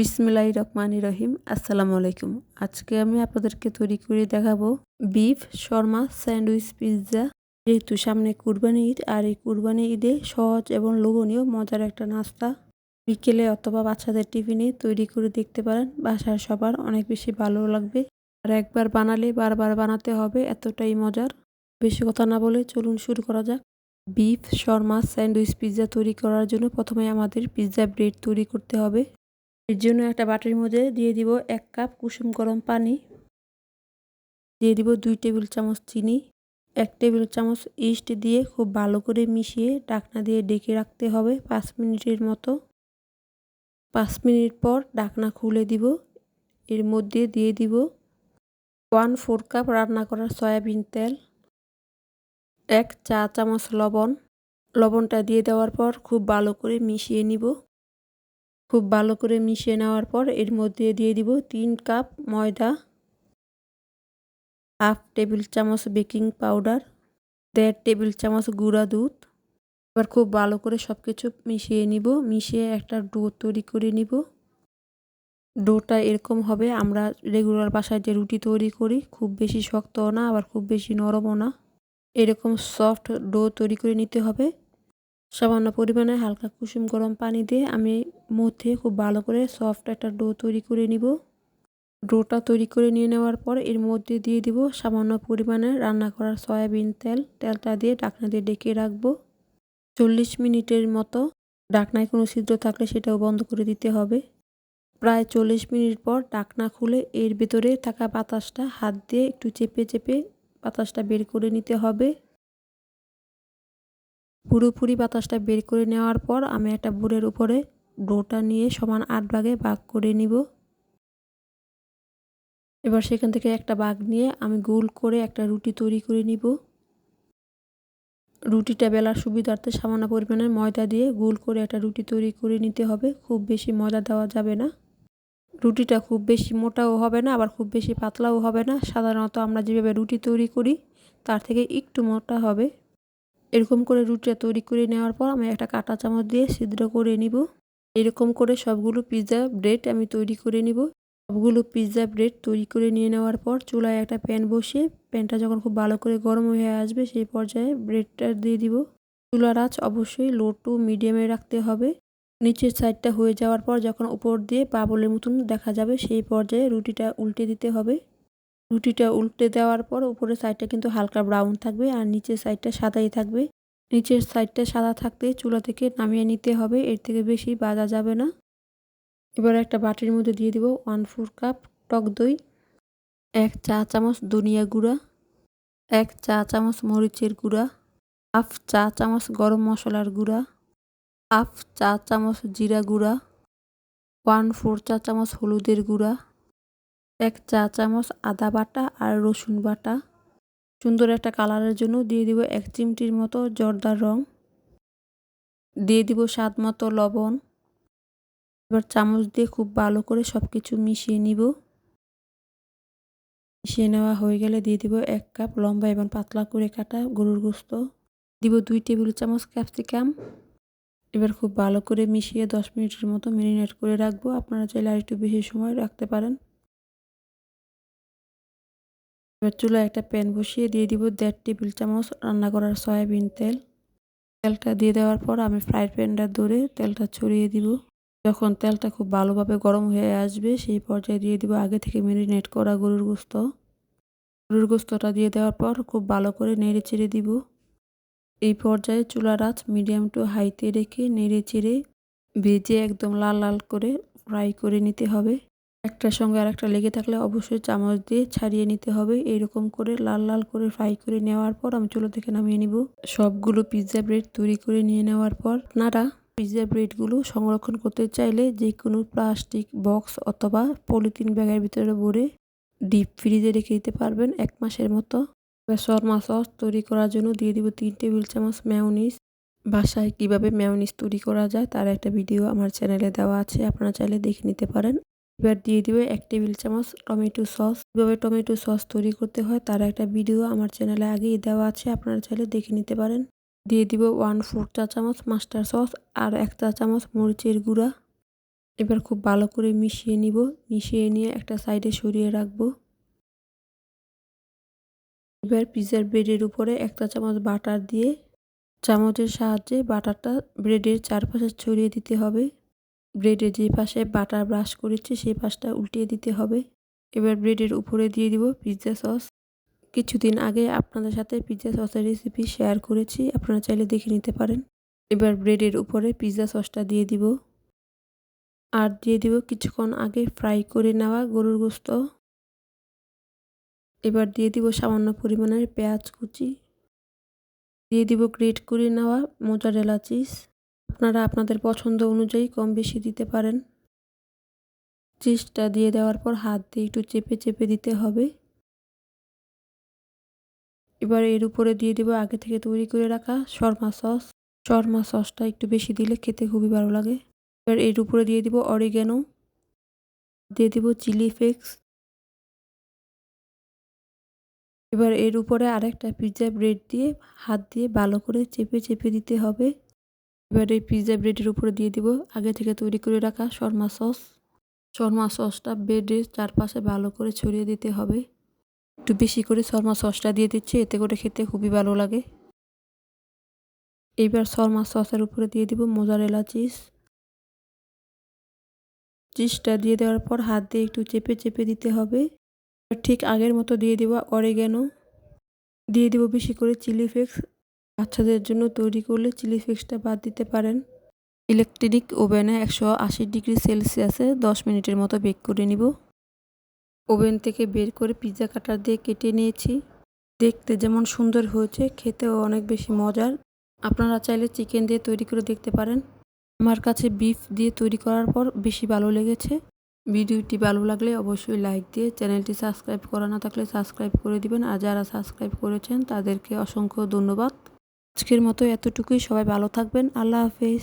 বিসমিল্লাহ রহমান রহিম, আসসালামু আলাইকুম। আজকে আমি আপনাদেরকে তৈরি করে দেখাবো বিফ, শর্মা, স্যান্ডউইচ পিৎজা। যেহেতু সামনে কুরবানি ঈদ, আর এই কুরবানি ঈদে সহজ এবং লোভনীয়, মজার একটা নাস্তা। বিকেলে অথবা বাচ্চাদের টিফিনে তৈরি করে দেখতে পারেন, বাসার সবার অনেক বেশি ভালো লাগবে। আর একবার বানালে বারবার বানাতে হবে, এতটাই মজার। বেশি কথা না বলে চলুন শুরু করা যাক। বিফ, শর্মা, স্যান্ডউইচ পিৎজা তৈরি করার জন্য প্রথমে আমাদের পিৎজা ব্রেড তৈরি করতে হবে। এর জন্য একটা বাটির মধ্যে দিয়ে দিব এক কাপ কুসুম গরম পানি। দিয়ে দিব দুই টেবিল চামচ চিনি। এক টেবিল চামচ ইস্ট দিয়ে খুব ভালো করে মিশিয়ে ডাকনা দিয়ে ডেকে রাখতে হবে পাঁচ মিনিটের মতো। পাঁচ মিনিট পর ডাকনা খুলে দিব। এর মধ্যে দিয়ে দিব ওয়ান ফোর কাপ রান্না করা সয়াবিন তেল। এক চা চামচ লবণ। লবণটা দিয়ে দেওয়ার পর খুব ভালো করে মিশিয়ে নিব। খুব ভালো করে মিশিয়ে নেওয়ার পর এর মধ্যে দিয়ে দিব তিন কাপ ময়দা, হাফ টেবিল চামচ বেকিং পাউডার, দেড় টেবিল চামচ গুঁড়া দুধ। এবার খুব ভালো করে সব কিছু মিশিয়ে নিব, মিশিয়ে একটা ডো তৈরি করে নিব। ডোটা এরকম হবে, আমরা রেগুলার বাসায় যে রুটি তৈরি করি, খুব বেশি শক্তও না, আবার খুব বেশি নরমও না। এরকম সফট ডো তৈরি করে নিতে হবে। সামান্য পরিমাণে হালকা কুসুম গরম পানি দিয়ে আমি মধ্যে খুব ভালো করে সফট একটা ডো তৈরি করে নিব। ডোটা তৈরি করে নিয়ে নেওয়ার পর এর মধ্যে দিয়ে দিব সামান্য পরিমাণে রান্না করার সয়াবিন তেল। তেলটা দিয়ে ডাকনা দিয়ে ডেকে রাখব। চল্লিশ মিনিটের মতো ডাকনায় কোনো ছিদ্র থাকলে সেটাও বন্ধ করে দিতে হবে। প্রায় চল্লিশ মিনিট পর ডাকনা খুলে এর ভেতরে থাকা বাতাসটা হাত দিয়ে একটু চেপে চেপে বাতাসটা বের করে নিতে হবে। পুরোপুরি বাতাসটা বের করে নেওয়ার পর আমি একটা বোর্ডের উপরে ডোটা নিয়ে সমান আট ভাগে ভাগ করে নিব। এবার সেখান থেকে একটা বাঘ নিয়ে আমি গোল করে একটা রুটি তৈরি করে নিব। রুটিটা বেলার সুবিধার্থে সামান্য পরিমাণে ময়দা দিয়ে গোল করে একটা রুটি তৈরি করে নিতে হবে, খুব বেশি ময়দা দেওয়া যাবে না। রুটিটা খুব বেশি মোটাও হবে না, আবার খুব বেশি পাতলাও হবে না। সাধারণত আমরা যেভাবে রুটি তৈরি করি, তার থেকে একটু মোটা হবে। এরকম করে রুটিটা তৈরি করে নেওয়ার পর আমি একটা কাঁটা চামচ দিয়ে ছিদ্র করে নিব। এরকম করে সবগুলো পিৎজা ব্রেড আমি তৈরি করে নিব। সবগুলো পিৎজা ব্রেড তৈরি করে নিয়ে নেওয়ার পর চুলায় একটা প্যান বসিয়ে প্যানটা যখন খুব ভালো করে গরম হয়ে আসবে সেই পর্যায়ে ব্রেডটা দিয়ে দিব। চুলার আঁচ অবশ্যই লো টু মিডিয়ামে রাখতে হবে। নিচের সাইডটা হয়ে যাওয়ার পর যখন উপর দিয়ে বাবলের মতন দেখা যাবে সেই পর্যায়ে রুটিটা উল্টে দিতে হবে। রুটিটা উল্টে দেওয়ার পর উপরের সাইডটা কিন্তু হালকা ব্রাউন থাকবে আর নিচের সাইডটা সাদাই থাকবে। নিচের সাইডটা সাদা থাকতে চুলা থেকে নামিয়ে নিতে হবে, এর থেকে বেশি বাজা যাবে না। এবার একটা বাটির মধ্যে দিয়ে দিব ওয়ান ফোর কাপ টক দই, এক চা চামচ ধনিয়া গুঁড়া, এক চা চামচ মরিচের গুঁড়া, হাফ চা চামচ গরম মশলার গুঁড়া, হাফ চা চামচ জিরা গুঁড়া ওয়ান ফোর চা চামচ হলুদের গুঁড়া। এক চা চামচ আদা বাটা আর রসুন বাটা। সুন্দর একটা কালারের জন্য দিয়ে দিব এক চিমটির মতো জর্দার রং। দিয়ে দিব স্বাদ মতো লবণ। এবার চামচ দিয়ে খুব ভালো করে সব কিছু মিশিয়ে নিব। মিশিয়ে নেওয়া হয়ে গেলে দিয়ে দিব এক কাপ লম্বা এবং পাতলা করে কাটা গরুর গোস্ত। দিব দুই টেবিল চামচ ক্যাপসিকাম। এবার খুব ভালো করে মিশিয়ে দশ মিনিটের মতো ম্যারিনেট করে রাখব। আপনারা চাইলে আর একটু বেশি সময় রাখতে পারেন। এবার চুলায় একটা প্যান বসিয়ে দিয়ে দিব দেড় টেবিল চামচ রান্না করার সয়াবিন তেল। তেলটা দিয়ে দেওয়ার পর আমি ফ্রাই প্যানটা ধরে তেলটা ছড়িয়ে দিব। যখন তেলটা খুব ভালোভাবে গরম হয়ে আসবে, সেই পর্যায়ে দিয়ে দিব আগে থেকে মেরিনেট করা গরুর গোস্ত। গরুর গোস্তটা দিয়ে দেওয়ার পর খুব ভালো করে নেড়ে চেড়ে দিব। এই পর্যায়ে চুলার আঁচ মিডিয়াম টু হাইতে রেখে নেড়ে চেড়ে ভেজে একদম লাল লাল করে ফ্রাই করে নিতে হবে। একটার সঙ্গে আর একটা লেগে থাকলে অবশ্যই চামচ দিয়ে ছাড়িয়ে নিতে হবে। এরকম করে লাল লাল করে ফ্রাই করে নেওয়ার পর আমি চুলো থেকে নামিয়ে নিব। সবগুলো পিৎজা ব্রেড তৈরি করে নিয়ে নেওয়ার পর আপনারা পিৎজা ব্রেডগুলো সংরক্ষণ করতে চাইলে যে কোনো প্লাস্টিক বক্স অথবা পলিথিন ব্যাগের ভিতরে ভরে ডিপ ফ্রিজে রেখে দিতে পারবেন এক মাসের মতো। শর্মা সস তৈরি করার জন্য দিয়ে দিব তিন টেবিল চামচ ম্যাওনিস বাসায় কীভাবে ম্যাওনিস তৈরি করা যায় তার একটা ভিডিও আমার চ্যানেলে দেওয়া আছে, আপনারা চাইলে দেখে নিতে পারেন। এবার দিয়ে দিবে এক টেবিল চামচ টমেটো সস। কীভাবে টমেটো সস তৈরি করতে হয় তার একটা ভিডিও আমার চ্যানেলে আগেই দেওয়া আছে, আপনারা চাইলে দেখে নিতে পারেন। দিয়ে দিব ওয়ান ফোর চা চামচ মাস্টার সস আর এক চা চামচ মরিচের গুঁড়া। এবার খুব ভালো করে মিশিয়ে নিব, মিশিয়ে নিয়ে একটা সাইডে সরিয়ে রাখব। এবার পিজার ব্রেডের উপরে এক চা চামচ বাটার দিয়ে চামচের সাহায্যে বাটারটা ব্রেডের চারপাশে ছড়িয়ে দিতে হবে। ব্রেডের যে পাশে বাটার ব্রাশ করেছি, সেই পাশটা উল্টিয়ে দিতে হবে। এবার ব্রেডের উপরে দিয়ে দিব পিৎজা সস। কিছুদিন আগে আপনাদের সাথে পিৎজা সসের রেসিপি শেয়ার করেছি, আপনারা চাইলে দেখে নিতে পারেন। এবার ব্রেডের উপরে পিৎজা সসটা দিয়ে দিব। আর দিয়ে দিব কিছুক্ষণ আগে ফ্রাই করে নেওয়া গরুর গোস্ত। এবার দিয়ে দিব সামান্য পরিমাণের পেঁয়াজ কুচি। দিয়ে দিব গ্রেট করে নেওয়া মোজারেলা চিজ। আপনারা আপনাদের পছন্দ অনুযায়ী কম বেশি দিতে পারেন। চিজটা দিয়ে দেওয়ার পর হাত দিয়ে একটু চেপে চেপে দিতে হবে। এবার এর উপরে দিয়ে দিব আগে থেকে তৈরি করে রাখা শর্মা সস। শর্মা সসটা একটু বেশি দিলে খেতে খুবই ভালো লাগে। এবার এর উপরে দিয়ে দিব অরিগ্যানো। দিয়ে দিব চিলি ফ্লেক্স। এবার এর উপরে আরেকটা পিৎজা ব্রেড দিয়ে হাত দিয়ে ভালো করে চেপে চেপে দিতে হবে। এবার এই পিৎজা ব্রেডের উপরে দিয়ে দিব। আগে থেকে তৈরি করে রাখা শর্মা সস। শর্মা সসটা ব্রেডের চারপাশে ভালো করে ছড়িয়ে দিতে হবে। একটু বেশি করে শর্মা সসটা দিয়ে দিচ্ছি, এতে করে খেতে খুবই ভালো লাগে। এইবার শর্মা সসের উপরে দিয়ে দিব মোজারেলা চিজ চিজটা দিয়ে দেওয়ার পর হাত দিয়ে একটু চেপে চেপে দিতে হবে। ঠিক আগের মতো দিয়ে দিব অরেগ্যানো দিয়ে দিব বেশি করে চিলি ফ্লেক্স বাচ্চাদের জন্য তৈরি করলে চিলি ফ্লেক্সটা বাদ দিতে পারেন। ইলেকট্রিক ওভেনে একশো আশি ডিগ্রি সেলসিয়াসে দশ মিনিটের মতো বেক করে নিব। ওভেন থেকে বের করে পিৎজা কাটার দিয়ে কেটে নিয়েছি। দেখতে যেমন সুন্দর হয়েছে, খেতেও অনেক বেশি মজার। আপনারা চাইলে চিকেন দিয়ে তৈরি করে দেখতে পারেন। আমার কাছে বিফ দিয়ে তৈরি করার পর বেশি ভালো লেগেছে। ভিডিওটি ভালো লাগলে অবশ্যই লাইক দিয়ে চ্যানেলটি সাবস্ক্রাইব করা না থাকলে সাবস্ক্রাইব করে দিবেন। আর যারা সাবস্ক্রাইব করেছেন তাদেরকে অসংখ্য ধন্যবাদ। আজকের মতো এতটুকুই। সবাই ভালো থাকবেন। আল্লাহ হাফেজ।